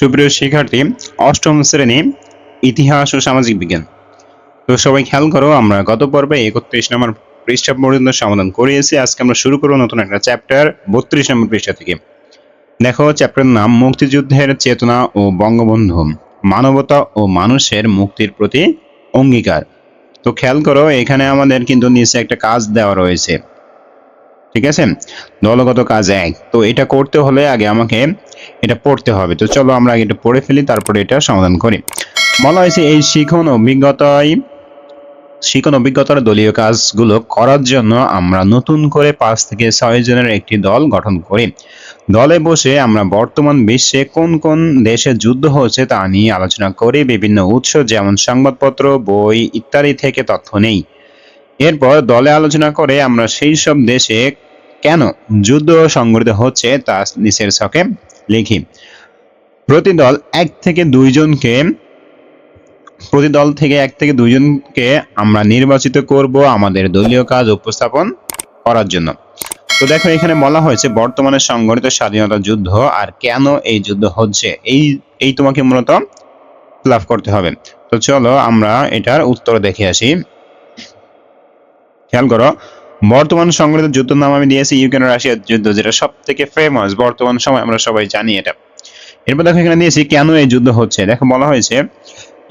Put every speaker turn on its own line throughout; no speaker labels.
সুপ্রিয় শিক্ষার্থী, অষ্টম শ্রেণি ইতিহাস ও সামাজিক বিজ্ঞান। তো সবাই খেয়াল করো, আমরা গত পর্বে একত্রিশ নম্বর পৃষ্ঠা পর্যন্ত সমাধান করিয়েছি। আজকে আমরা শুরু করব নতুন একটা চ্যাপ্টার বত্রিশ নম্বর পৃষ্ঠা থেকে। দেখো চ্যাপ্টারের নাম, মুক্তিযুদ্ধের চেতনা ও বঙ্গবন্ধু, মানবতা ও মানুষের মুক্তির প্রতি অঙ্গীকার। তো খেয়াল করো, এখানে আমাদের কিন্তু নিচে একটা কাজ দেওয়া রয়েছে। ঠিক আছে? দলগত কাজ এক। তো এটা করতে হলে আগে আমাকে এটা পড়তে হবে। তো চলো আমরা আগে এটা পড়ে ফেলি, তারপরে এটা সমাধান করি। বলা হয়েছে, এই শিখন অভিজ্ঞতায়, শিখন অভিজ্ঞতার দলীয় কাজগুলো করার জন্য আমরা নতুন করে পাঁচ থেকে ছয় জনের একটি দল গঠন করি। দলে বসে আমরা বর্তমান বিশ্বে কোন কোন দেশে যুদ্ধ হচ্ছে তা নিয়ে আলোচনা করি। বিভিন্ন উৎস যেমন সংবাদপত্র, বই ইত্যাদি থেকে তথ্য নেই। এরপর দলে আলোচনা করে আমরা সেই সব দেশে কেন? যুদ্ধ সংঘটিত হচ্ছে, তা নিচের ছকে লিখি। প্রতি দল এক থেকে দুইজনকে প্রতি দল থেকে এক থেকে দুইজনকে আমরা নির্বাচিত করব আমাদের দলীয় কাজ উপস্থাপন করার জন্য। তো দেখো, এখানে বলা হয়েছে বর্তমানে সংঘটিত স্বাধীনতা যুদ্ধ আর কেন এই যুদ্ধ হচ্ছে? এই এই তোমাকে মূলত লাভ করতে হবে। তো চলো আমরা এটার উত্তর দেখে আসি। খেয়াল করো বর্তমান সংঘটিত যুদ্ধের নাম আমি দিয়েছি ইউক্রেন রাশিয়ার যুদ্ধ, যেটা সব থেকে ফেমাস বর্তমান সময় আমরা সবাই জানি এটা। এরপর দেখো এখানে দিয়েছি কেন এই যুদ্ধ হচ্ছে। দেখো বলা হয়েছে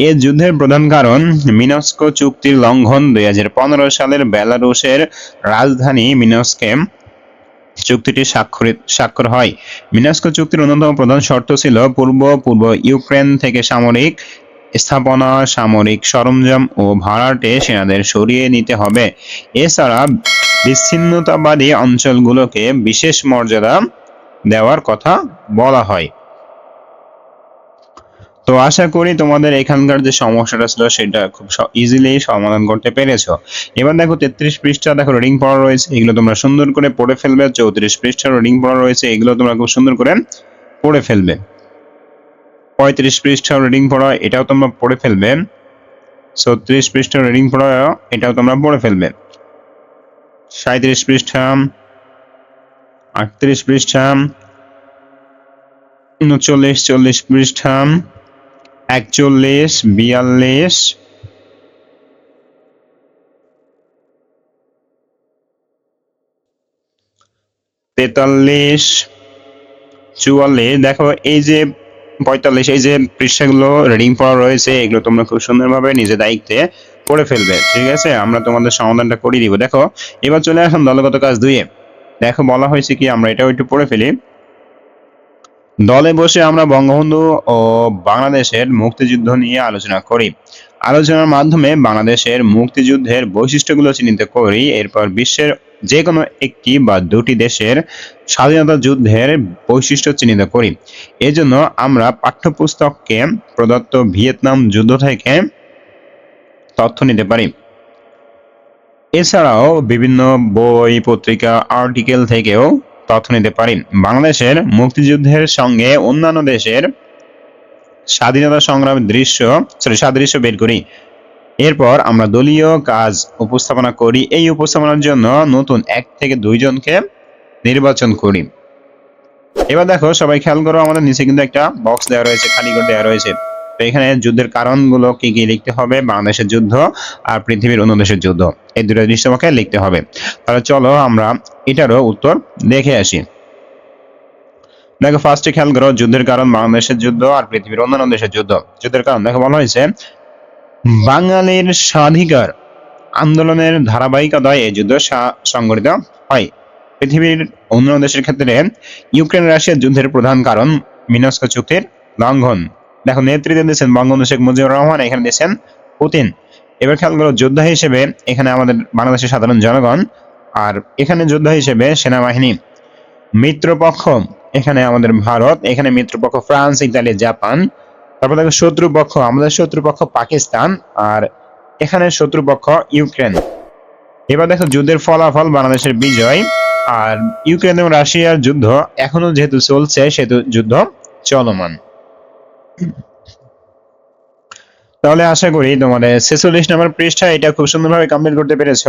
এই যুদ্ধের প্রধান কারণ মিনস্কো চুক্তির লঙ্ঘন দুই সালের বেলারুশের রাজধানী মিনস্কে চুক্তিটি স্বাক্ষরিত, স্বাক্ষর হয়। মিনস্কো চুক্তির অন্যতম প্রধান শর্ত ছিল পূর্ব পূর্ব ইউক্রেন থেকে সামরিক স্থাপনা, সামরিক সরঞ্জাম ও ভাড়াটে সেনাদের সরিয়ে নিতে হবে। এছাড়া বিচ্ছিন্নতাবাদী অঞ্চলগুলোকে বিশেষ মর্যাদা দেওয়ার কথা বলা হয়। তো আশা করি তোমাদের এখানকার যে সমস্যাটা ছিল সেটা খুব ইজিলি সমাধান করতে পেরেছ। এবার দেখো তেত্রিশ পৃষ্ঠা, দেখো রিডিং পড়া রয়েছে, এগুলো তোমরা সুন্দর করে পড়ে ফেলবে। চৌত্রিশ পৃষ্ঠা রিডিং পড়া রয়েছে, এগুলো তোমরা খুব সুন্দর করে পড়ে ফেলবে। পঁয়ত্রিশ পৃষ্ঠা রিডিং পড়া এটাও তোমরা পড়ে ফেলবে। ছত্রিশ পৃষ্ঠা রিডিং পড়া এটাও তোমরা পড়ে ফেলবে। সাঁত্রিশ পৃষ্ঠা আটত্রিশ পৃষ্ঠা উনচল্লিশ, চল্লিশ পৃষ্ঠা একচল্লিশ, বিয়াল্লিশ, তেতাল্লিশ, চুয়াল্লিশ, দেখো এই যে পঁয়তাল্লিশ, এই যে পৃষ্ঠাগুলো রিডিং পড়া রয়েছে, এগুলো তোমরা খুব সুন্দরভাবে নিজে দায়িত্বে করে ফেলবে, ঠিক আছে? আমরা তোমাদের সমাধানটা করে দিব। দেখো, এবার চলে আসলাম দলগত কাজ দুইয়ে। দেখো, বলা হয়েছে কি, আমরা এটাও একটু পড়ে ফেলি। দলে বসে আমরা বঙ্গবন্ধু ও বাংলাদেশের মুক্তিযুদ্ধ নিয়ে আলোচনা করি। আলোচনার মাধ্যমে বাংলাদেশের মুক্তিযুদ্ধের বৈশিষ্ট্যগুলো চিহ্নিত করি। এরপর বিশ্বের যে কোনো একটি বা দুটি দেশের স্বাধীনতা যুদ্ধের বৈশিষ্ট্য চিহ্নিত করি। এজন্য আমরা পাঠ্যপুস্তককে, প্রদত্ত ভিয়েতনাম যুদ্ধ থেকে তথ্য নিতে পারি। এছাড়াও বিভিন্ন বই, পত্রিকা, আর্টিকেল থেকেও তথ্য নিতে পারি। বাংলাদেশের মুক্তিযুদ্ধের সঙ্গে অন্যান্য দেশের স্বাধীনতা সংগ্রামের দৃশ্য সাদৃশ্য বের করি। এরপর আমরা দলীয় কাজ উপস্থাপনা করি। এই উপস্থাপনার জন্য নতুন এক থেকে দুইজনকে নির্বাচন করি। এবার দেখো, সবাই খেয়াল করো, আমাদের নিচে কিন্তু একটা বক্স দেওয়া রয়েছে, খালি করে দেওয়া রয়েছে। তো এখানে যুদ্ধের কারণগুলো কি কি লিখতে হবে? বাংলাদেশের যুদ্ধ আর পৃথিবীর অন্য দেশের যুদ্ধ। এই দুটো জিনিস তোমাকে লিখতে হবে। তাহলে চলো আমরা এটারও উত্তর দেখে আসি। দেখো ফার্স্টে খেয়াল করো, যুদ্ধের কারণ বাংলাদেশের যুদ্ধ আর পৃথিবীর অন্যান্য দেশের যুদ্ধ। যুদ্ধের কারণ দেখো, বলা হয়েছে বাঙালির স্বাধিকার আন্দোলনের ধারাবাহিকতায় এই যুদ্ধ সা- সংঘটিত হয়। পৃথিবীর অন্যান্য দেশের ক্ষেত্রে ইউক্রেন রাশিয়ার যুদ্ধের প্রধান কারণ মিনস্কো চুক্তির লঙ্ঘন। দেখো, নেতৃত্বে দিয়েছেন বঙ্গবন্ধু শেখ মুজিবুর রহমান, এখানে দিয়েছেন পুতিন। এবার খেয়াল করো, যোদ্ধা হিসেবে এখানে আমাদের বাংলাদেশের সাধারণ জনগণ, আর এখানে যোদ্ধা হিসেবে সেনাবাহিনী। মিত্রপক্ষ, এখানে আমাদের ভারত, এখানে মিত্রপক্ষ ফ্রান্স, ইতালি, জাপান। তারপর দেখো, শত্রুপক্ষ, আমাদের শত্রুপক্ষ পাকিস্তান, আর এখানে শত্রুপক্ষ ইউক্রেন। এবার দেখো, যুদ্ধের ফলাফল, বাংলাদেশের বিজয়, আর ইউক্রেন এবং রাশিয়ার যুদ্ধ এখনও যেহেতু চলছে, সেহেতু যুদ্ধ চলমান। তাহলে আশা করি তোমাদের ছেচল্লিশ নম্বর পৃষ্ঠা এটা খুব সুন্দরভাবে কমপ্লিট করতে পেরেছ।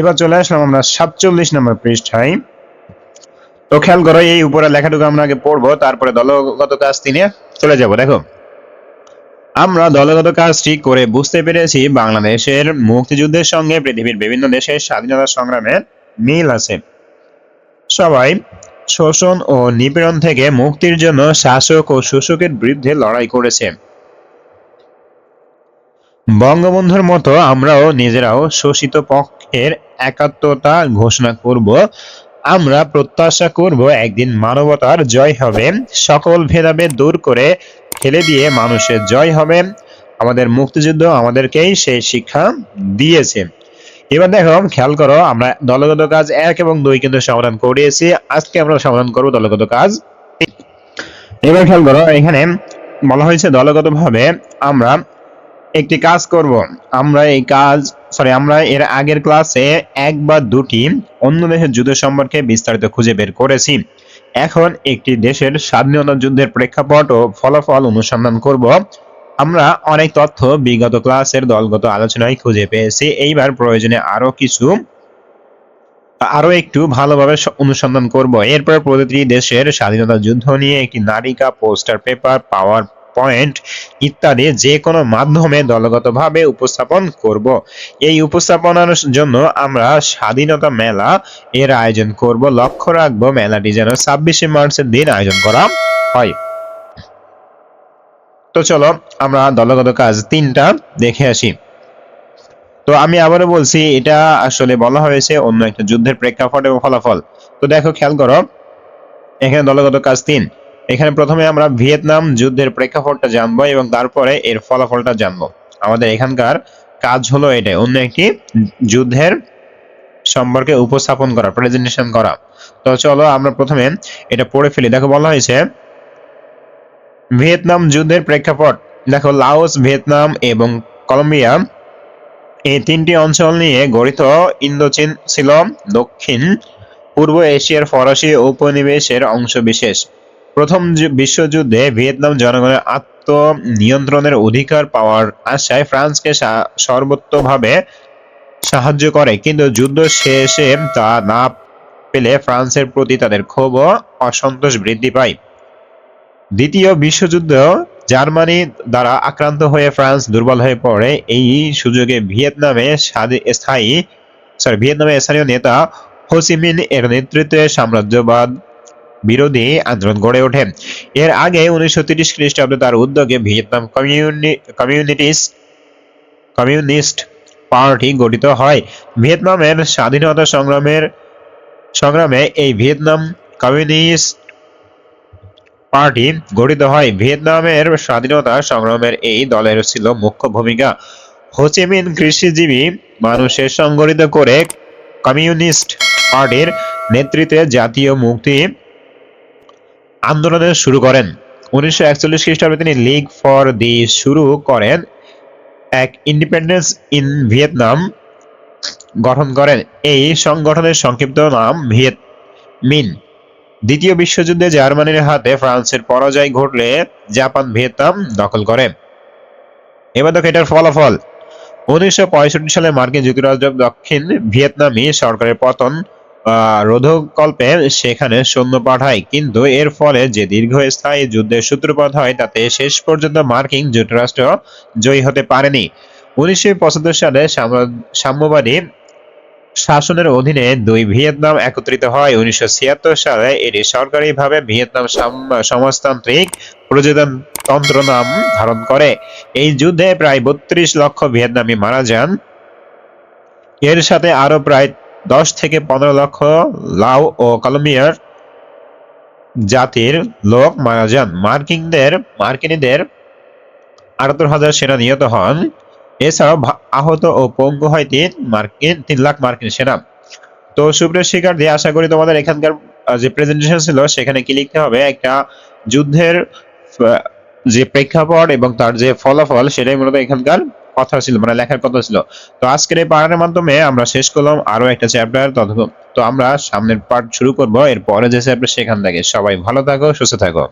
এবার চলে আসলাম আমরা সাতচল্লিশ নম্বর পৃষ্ঠায়। তো খেয়াল করো, এই উপরে লেখাটুকু আমরা আগে পড়ব, তারপরে দলগত কাজ তিনে চলে যাব, দেখো। আমরা দলগত কাজটি করে বুঝতে পেরেছি বাংলাদেশের মুক্তিযুদ্ধের সঙ্গে পৃথিবীর বিভিন্ন দেশের স্বাধীনতা সংগ্রামের মিল আছে। সবাই শোষণ ও নিপীড়ন থেকে মুক্তির জন্য শাসক ও শোষকের বিরুদ্ধে লড়াই করেছে। বঙ্গবন্ধুর মতো আমরাও নিজেরাও শোষিত পক্ষের একাত্মতা ঘোষণা করব। আমরা প্রত্যাশা করব একদিন মানবতার জয় হবে। সকল ভেদাভেদ দূর করে ফেলে দিয়ে মানুষের জয় হবে। আমাদের মুক্তিযুদ্ধ আমাদেরকেই সেই শিক্ষা দিয়েছে। এবার দেখো, খেয়াল করো, আমরা দলগত কাজ এক এবং দুই কিন্তু সমাধান করিয়েছি। আজকে আমরা সমাধান করব দলগত কাজ। এবার খেয়াল করো, এখানে বলা হয়েছে দলগত ভাবে আমরা একটি কাজ করব। আমরা এই কাজ সরি আমরা এর আগের ক্লাসে এক বা দুটি অন্য দেশের যুদ্ধ সম্পর্কে বিস্তারিত খুঁজে বের করেছি। এখন একটি দেশের স্বাধীনতা যুদ্ধের প্রেক্ষাপট ও ফলাফল অনুসন্ধান করব। আমরা অনেক তথ্য বিগত ক্লাসের দলগত আলোচনায় খুঁজে পেয়েছি। এইবার প্রয়োজনে আরও কিছু, আরও একটু ভালোভাবে অনুসন্ধান করব। এরপর প্রতিটি দেশের স্বাধীনতা যুদ্ধ নিয়ে একটি নারিকা পোস্টার পেপার, পাওয়ার পয়েন্ট ইত্যাদি যে কোনো মাধ্যমে দলগতভাবে উপস্থাপন করব। এই উপস্থাপনার জন্য আমরা স্বাধীনতা মেলা এর আয়োজন করব। লক্ষ্য রাখব মেলাটি যেন ছাব্বিশে মার্চের দিন আয়োজন করা হয়। তো চলো আমরা দলগত কাজ তিনটা দেখে আসি। তো আমি আবারও বলছি, এটা আসলে বলা হয়েছে অন্য একটা যুদ্ধের প্রেক্ষাপট এবং ফলাফল। তো দেখো, খেয়াল করো, এখানে দলগত কাজ তিন। এখানে প্রথমে আমরা ভিয়েতনাম যুদ্ধের প্রেক্ষাপটটা জানব এবং তারপরে এর ফলাফলটা জানব। আমাদের এখানকার কাজ হলো এটাই অন্য একটি যুদ্ধের সম্পর্কে উপস্থাপন করা প্রেজেন্টেশন করা। তো চলো আমরা প্রথমে এটা পড়ে ফেলি। দেখো, বলা হয়েছে ভিয়েতনাম যুদ্ধের প্রেক্ষাপট। দেখো, লাওস, ভিয়েতনাম এবং কলম্বিয়া এই তিনটি অঞ্চল নিয়ে গঠিত। ইন্দোচীন ছিল দক্ষিণ, পূর্ব এশিয়ার ফরাসি উপনিবেশের অংশ বিশেষ প্রথম বিশ্বযুদ্ধে ভিয়েতনাম জনগণের আত্মনিয়ন্ত্রণের অধিকার পাওয়ার আশায় ফ্রান্সকে সর্বোত্তভাবে সাহায্য করে, কিন্তু যুদ্ধ শেষে তা না পেলে ফ্রান্সের প্রতি তাদের ক্ষোভ অসন্তোষ বৃদ্ধি পায়। দ্বিতীয় বিশ্বযুদ্ধ জার্মানি দ্বারা আক্রান্ত হয়ে ফ্রান্স দুর্বল হয়ে পড়ে। এই সুযোগে ভিয়েতনামে স্থায়ী সরি ভিয়েতনামের স্থানীয় নেতা হোসিমিন এর নেতৃত্বে সাম্রাজ্যবাদ বিরোধী আন্দোলন গড়ে ওঠে। এর আগে উনিশশো তিরিশ খ্রিস্টাব্দে তার উদ্যোগে ভিয়েতনাম কমিউনি, কমিউনিটিস, কমিউনিস্ট পার্টি গঠিত হয়। ভিয়েতনামের স্বাধীনতা সংগ্রামের, সংগ্রামে এই ভিয়েতনাম কমিউনিস্ট পার্টি গঠিত হয়। ভিয়েতনামের স্বাধীনতা সংগ্রামের এই দলের ছিল মুখ্য ভূমিকা। হোচিমিন কৃষিজীবী মানুষের সংগঠিত করে কমিউনিস্ট পার্টির নেতৃত্বে জাতীয় মুক্তি আন্দোলনের শুরু করেন। উনিশশো একচল্লিশ খ্রিস্টাব্দে তিনি লিগ ফর দি শুরু করেন। এক ইন্ডিপেন্ডেন্স ইন ভিয়েতনাম গঠন করেন। এই সংগঠনের সংক্ষিপ্ত নাম ভিয়েত মিন। দ্বিতীয় বিশ্বযুদ্ধে জার্মানির হাতে ফ্রান্সের পরাজয় ঘটলে জাপান ভিয়েতনাম দখল করে। এবার দেখো এটার ফলাফল। উনিশশো পঁয়ষট্টি সালে মার্কিন যুক্তরাষ্ট্র দক্ষিণ ভিয়েতনামি সরকারের পতন রোধকল্পে সেখানে সৈন্য পাঠায়। কিন্তু এর ফলে যে দীর্ঘস্থায়ী যুদ্ধের সূত্রপাত হয়, তাতে শেষ পর্যন্ত মার্কিন যুক্তরাষ্ট্র জয়ী হতে পারেনি। উনিশশো পঁচাত্তর সালে সাম্যবাদী শাসনের অধীনে দুই ভিয়েতনাম একত্রিত হয়। উনিশশো ছিয়াত্তর সালে এটি সরকারিভাবে ভিয়েতনাম সমাজতান্ত্রিক প্রজাতন্ত্র নাম ধারণ করে। এই যুদ্ধে প্রায় বত্রিশ লক্ষ ভিয়েতনামি মারা যান। এর সাথে আরও প্রায় দশ থেকে পনেরো লক্ষ লাও ও কলম্বিয়ার জাতির লোক মারা যান। মার্কিনদের মার্কিনীদের আটাত্তর হাজার সেনা নিহত হন। এছাড়াও আহত ও পঙ্গু হয় তিন মার্কিন, তিন লাখ মার্কিন সেনা। তো সুপ্রিয় শিকার দিয়ে আশা করি তোমাদের এখানকার যে প্রেজেন্টেশন ছিল, সেখানে কি লিখতে হবে? একটা যুদ্ধের যে প্রেক্ষাপট এবং তার যে ফলাফল, সেটাই মূলত এখানকার কথা ছিল মানে লেখার কথা ছিল। তো আজকের এই পাঠের মাধ্যমে আমরা শেষ করলাম আরও একটা চ্যাপ্টার তো আমরা সামনের পার্ট শুরু করব এর পরে যে চ্যাপ্টার সেখান থেকে। সবাই ভালো থাকো, সুস্থ থাকো।